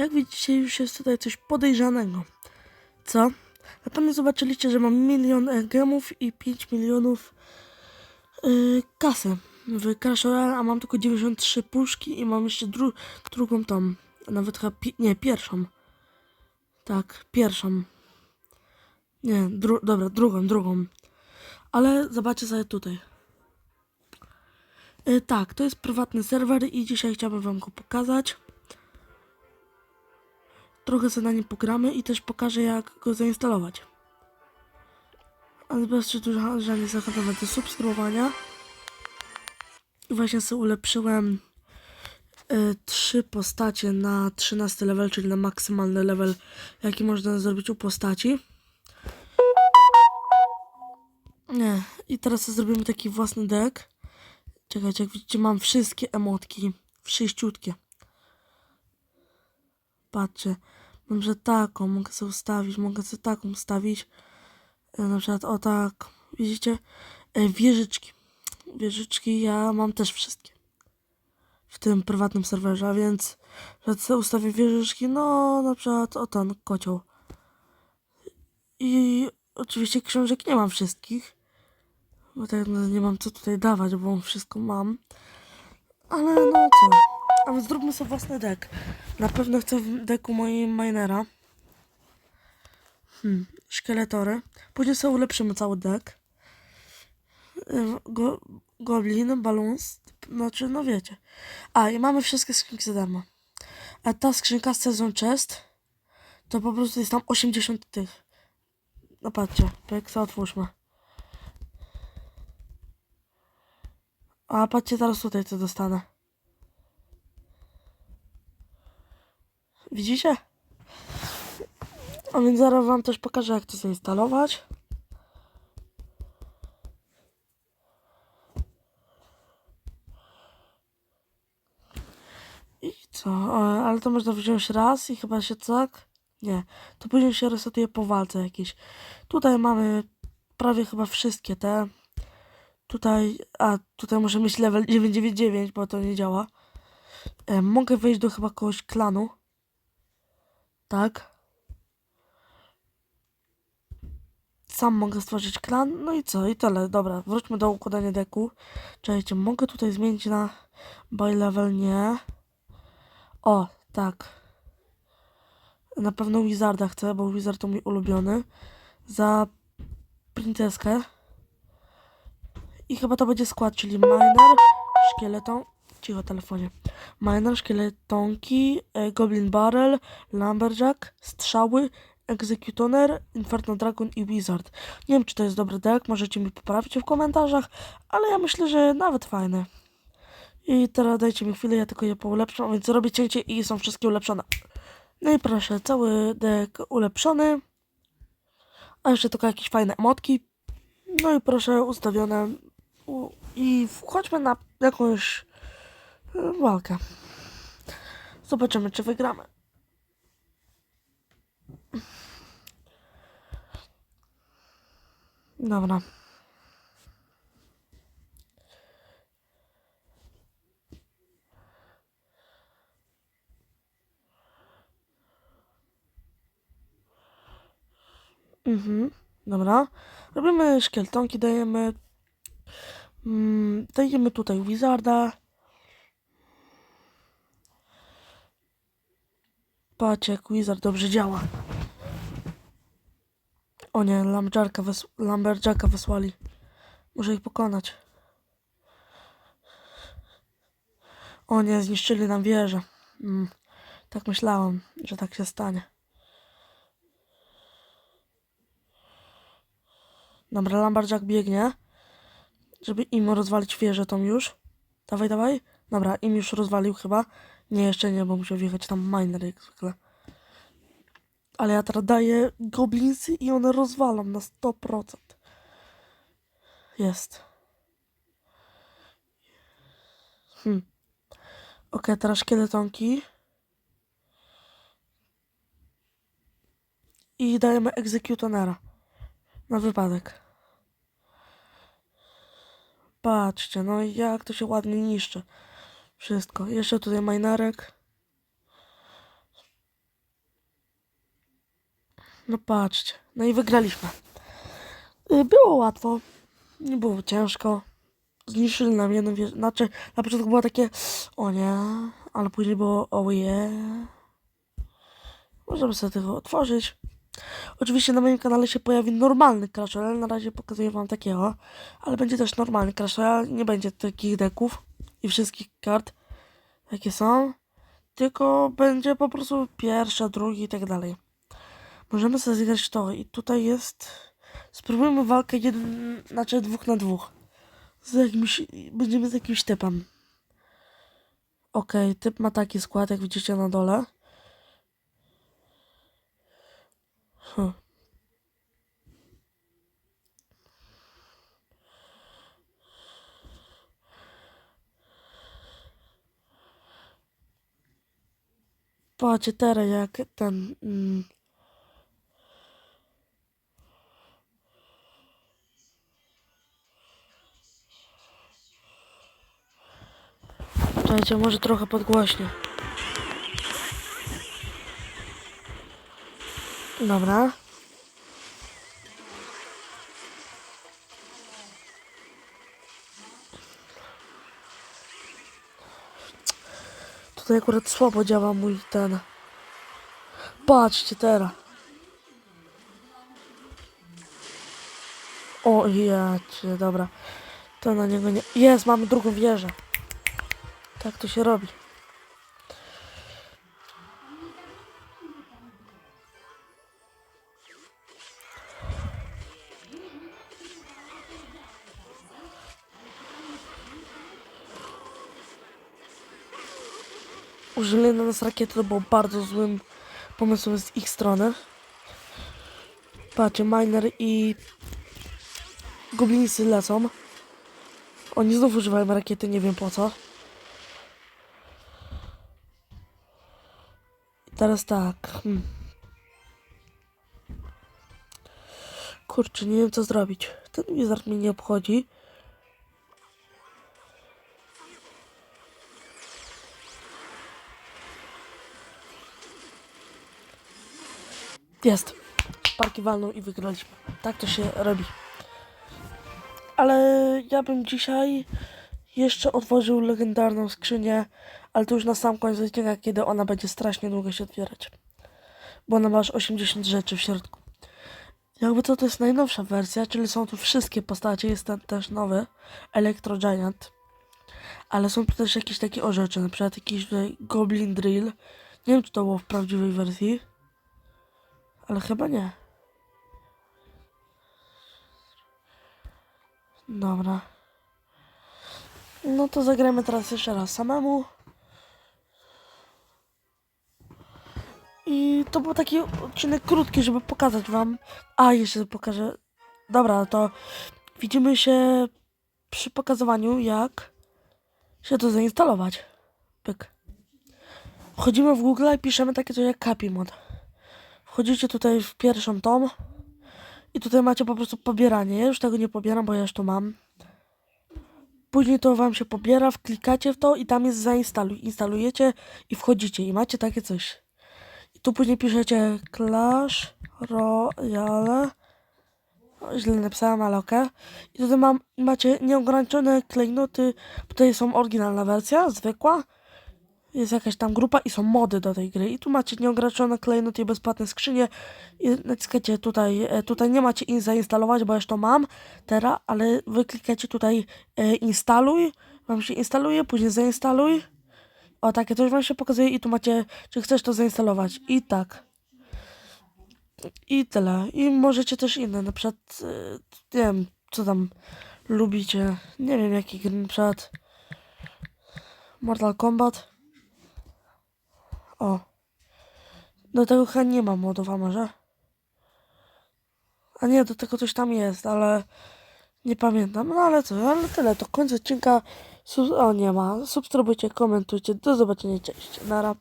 Jak widzicie, już jest tutaj coś podejrzanego. Co? Na pewno zobaczyliście, że mam milion e, gemów i 5 milionów yy, kasy w Clash Royale, a mam tylko 93 puszki i mam jeszcze dru drugą tą, nawet chyba, nie, pierwszą. Tak, pierwszą. Nie, dru dobra, drugą, drugą. Ale zobaczcie sobie tutaj. Yy, tak, to jest prywatny serwer i dzisiaj chciałbym wam go pokazać. Trochę sobie na nim pogramy i też pokażę jak go zainstalować. Ale bez przedłużania zachęcam do subskrybowania. Właśnie sobie ulepszyłem y, trzy postacie na 13 level, czyli na maksymalny level, jaki można zrobić u postaci. Nie, i teraz zrobimy taki własny deck. Czekajcie, jak widzicie, mam wszystkie emotki. Wszyściutkie. Patrzcie, mam, taką mogę sobie ustawić, mogę sobie taką ustawić. E, Na przykład o tak, widzicie? E, wieżyczki. Wieżyczki ja mam też wszystkie. W tym prywatnym serwerze, a więc że ustawię wieżyczki, no na przykład o ten kocioł. I oczywiście książek nie mam wszystkich. Bo tak no, nie mam co tutaj dawać, bo wszystko mam. Ale no co? A więc zróbmy sobie własny deck. Na pewno chcę w deku mojej minera. Hmm, szkieletory. Później sobie ulepszymy cały deck. Ym, Go, goblin, balloons, znaczy no wiecie. A i mamy wszystkie skrzynki za darmo. A ta skrzynka z sezon chest to po prostu jest tam 80 tych. No patrzcie, to otwórzmy. A patrzcie teraz tutaj co dostanę. Widzicie? A więc zaraz wam też pokażę jak to zainstalować. I co? Ale to można wziąć raz i chyba się tak? Nie. To później się resetuje po walce jakieś. Tutaj mamy prawie chyba wszystkie te. Tutaj, a tutaj muszę mieć level 999, bo to nie działa. E, mogę wejść do chyba kogoś klanu. Tak. Sam mogę stworzyć klan. No i co? I tyle. Dobra, wróćmy do układania deku. Czekajcie, mogę tutaj zmienić na by level? Nie. O, tak. Na pewno Wizarda chcę, bo Wizard to mój ulubiony. Za princeskę. I chyba to będzie skład, czyli miner, szkieleton, cicho telefonie. Miner, szkieletonki, e, goblin barrel, lumberjack, strzały, executioner, inferno dragon i wizard. Nie wiem, czy to jest dobry deck, możecie mi poprawić w komentarzach, ale ja myślę, że nawet fajny. I teraz dajcie mi chwilę, ja tylko je poulepszam, więc robię cięcie i są wszystkie ulepszone. No i proszę, cały deck ulepszony. A jeszcze tylko jakieś fajne emotki. No i proszę, ustawione. I wchodźmy na jakąś walkę. Zobaczymy, czy wygramy. Dobra. Mhm, dobra. Robimy szkieltonki, dajemy. Mm, dajemy tutaj Wizarda. Patrzcie, jak Wizard dobrze działa. O nie, Lumberjacka wysłali. Muszę ich pokonać. O nie, zniszczyli nam wieżę. Mm, tak myślałem, że tak się stanie. Dobra, Lumberjack biegnie, żeby im rozwalić wieżę tą już. Dawaj, dawaj. Dobra, im już rozwalił chyba. Nie, jeszcze nie, bo musiał wjechać tam miner jak zwykle. Ale ja teraz daję goblinsy i one rozwalą na 100%. Jest. Hmm. Okej, teraz szkieletonki. I dajemy egzekutonera. Na wypadek. Patrzcie, no jak to się ładnie niszczy. Wszystko. Jeszcze tutaj minerek. No patrzcie. No i wygraliśmy. Y, Było łatwo. Nie było ciężko. Zniszczyli nam jedną wieżę. Znaczy, na początku było takie o nie, ale później było oh yeah. Możemy sobie tego otworzyć. Oczywiście na moim kanale się pojawi normalny Clash Royale. Na razie pokazuję wam takiego. Ale będzie też normalny Clash Royale. Nie będzie takich deków i wszystkich kart, jakie są. Tylko będzie po prostu pierwsza, drugi i tak dalej. Możemy sobie zagrać to i tutaj jest... Spróbujmy walkę jeden, znaczy dwóch na dwóch. Z jakimś, będziemy z jakimś typem. Okej, typ ma taki skład, jak widzicie na dole. Patrzcie teraz jak ten... Mm, Czekajcie, może trochę podgłośnie. Dobra. Tutaj akurat słabo działa mój ten. Patrzcie teraz. O, jacie, dobra. To na niego nie... Jest, mamy drugą wieżę. Tak to się robi. Użyli na nas rakiety, to było bardzo złym pomysłem z ich strony. Patrzcie, Miner i Goblinsy lecą. Oni znów używają rakiety, nie wiem po co. I teraz tak. Hmm. Kurczę, nie wiem co zrobić. Ten wizard mnie nie obchodzi. Jest. Parki walną i wygraliśmy. Tak to się robi. Ale ja bym dzisiaj jeszcze otworzył legendarną skrzynię, ale to już na sam koniec odcinka, kiedy ona będzie strasznie długo się otwierać. Bo ona ma aż 80 rzeczy w środku. Jakby to, to jest najnowsza wersja, czyli są tu wszystkie postacie, jest ten też nowy Electro Giant. Ale są tu też jakieś takie o rzeczy, na przykład jakiś tutaj Goblin Drill. Nie wiem, czy to było w prawdziwej wersji. Ale chyba nie. Dobra. No to zagramy teraz jeszcze raz samemu. I to był taki odcinek krótki, żeby pokazać wam. A, jeszcze pokażę. Dobra, to widzimy się przy pokazywaniu, jak się to zainstalować. Pyk. Wchodzimy w Google i piszemy takie coś jak Capimod. Wchodzicie tutaj w pierwszą tom i tutaj macie po prostu pobieranie. Ja już tego nie pobieram, bo ja już to mam. Później to wam się pobiera, wklikacie w to i tam jest zainstaluj. Instalujecie i wchodzicie i macie takie coś. I tu później piszecie Clash Royale. O, źle napisałem, ale okej. I tutaj mam, macie nieograniczone klejnoty. Tutaj są oryginalna wersja, zwykła. Jest jakaś tam grupa i są mody do tej gry. I tu macie nieograniczone klejnoty i bezpłatne skrzynie. I naciskacie tutaj, e, tutaj nie macie in zainstalować, bo już to mam teraz, ale wy klikacie tutaj e, instaluj, wam się instaluje, później zainstaluj. O, takie coś wam się pokazuje i tu macie, czy chcesz to zainstalować. I tak. I tyle. I możecie też inne, na przykład, e, nie wiem, co tam lubicie. Nie wiem, jakie gry, na przykład Mortal Kombat. O. Do tego chyba nie ma modów, a może? A nie, do tego coś tam jest, ale nie pamiętam. No ale co, ale tyle. To koniec odcinka. O, nie ma. Subskrybujcie, komentujcie. Do zobaczenia. Cześć. Nara.